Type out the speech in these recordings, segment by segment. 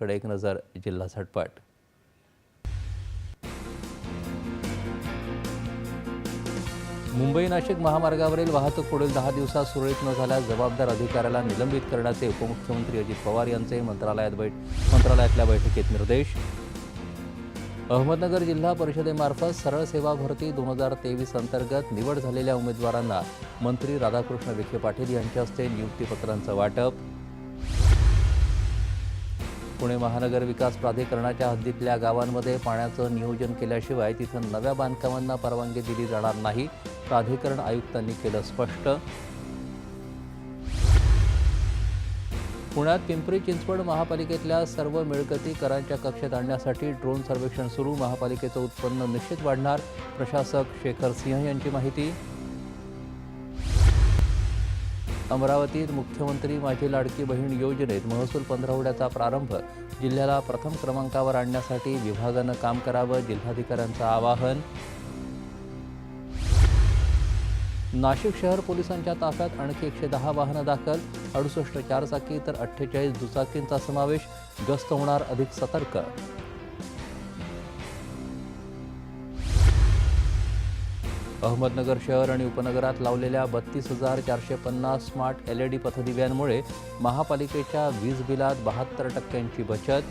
कडे एक नजर जिल्हा झटपट. मुंबई नाशिक महामार्गावरील वाहतूक पुढील दहा दिवसात सुरळीत न झाल्यास जबाबदार अधिकाऱ्याला निलंबित करण्याचे उपमुख्यमंत्री अजित पवार यांचे मंत्रालयात बैठ मंत्रालयातल्या बैठकीत निर्देश. अहमदनगर जिल्हा परिषदेमार्फत सरळ सेवा भरती दोन हजार तेवीस अंतर्गत निवड झालेल्या उमेदवारांना मंत्री राधाकृष्ण विखे पाटील यांच्या हस्ते नियुक्तीपत्रांचं वाटप. पुणे महानगर विकास प्राधिकरणाच्या हद्दीतल्या गावांमध्ये पाण्याचं नियोजन केल्याशिवाय तिथं नव्या बांधकामांना परवानगी दिली जाणार नाही प्राधिकरण आयुक्तांनी केलं स्पष्ट. पुण्यात पिंपरी चिंचवड महापालिकेतल्या सर्व मिळकती करांच्या कक्षेत आणण्यासाठी ड्रोन सर्वेक्षण सुरू महापालिकेचं उत्पन्न निश्चित वाढणार प्रशासक शेखर सिंह यांची माहिती. अमरावतीत मुख्यमंत्री माझी लाडकी बहीण योजनेत महसूल पंधरवड्याचा प्रारंभ. जिल्ह्याला प्रथम क्रमांकावर आणण्यासाठी विभागानं काम करावं जिल्हाधिकाऱ्यांचं आवाहन. नाशिक शहर पोलिसांच्या ताफ्यात आणखी एकशे दहा वाहनं दाखल. अडुसष्ट चारचाकी तर अठ्ठेचाळीस दुचाकींचा समावेश. गस्त होणार अधिक सतर्क. अहमदनगर शहर आणि उपनगरात लावलेल्या बत्तीस हजार चारशे पन्नास स्मार्ट एल ई डी पथदिव्यांमुळे महापालिकेच्या वीज बिलात बहात्तर टक्क्यांची बचत.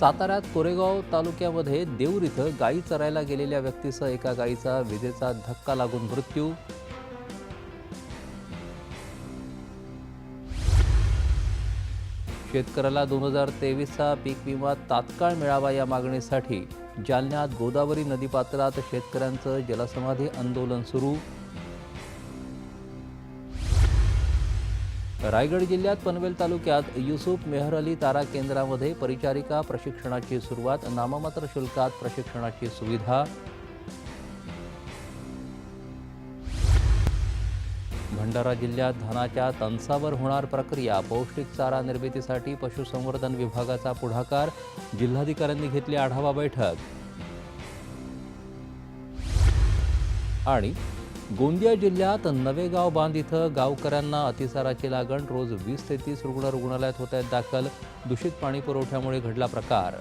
साताऱ्यात कोरेगाव तालुक्यामध्ये देऊर इथं गायी चरायला गेलेल्या व्यक्तीसह एका गायीचा विजेचा धक्का लागून मृत्यू. शेतकऱ्याला दोन हजार तेवीसचा पीक विमा तात्काळ मिळावा या मागणीसाठी जालन्यात गोदावरी नदीपात्रात शेतकऱ्यांचं जलसमाधी आंदोलन सुरू. रायगड जिल्ह्यात पनवेल तालुक्यात युसुफ मेहर अली तारा केंद्रामध्ये परिचारिका प्रशिक्षणाची सुरुवात नाममात्र शुल्कात प्रशिक्षणाची सुविधा भंडारा जिल्ह्यात धानाच्या तणसावर होणार प्रक्रिया. पौष्टिक चारा निर्मितीसाठी पशुसंवर्धन विभागाचा पुढाकार. जिल्हाधिकाऱ्यांनी घेतली आढावा बैठक. आणि गोंदिया जिल्ह्यात नवेगाव बांध इथं गावकऱ्यांना अतिसाराची लागण. रोज वीस ते तीस रुग्ण रुग्णालयात होत आहेत दाखल. दूषित पाणी पुरवठ्यामुळे घडला प्रकार.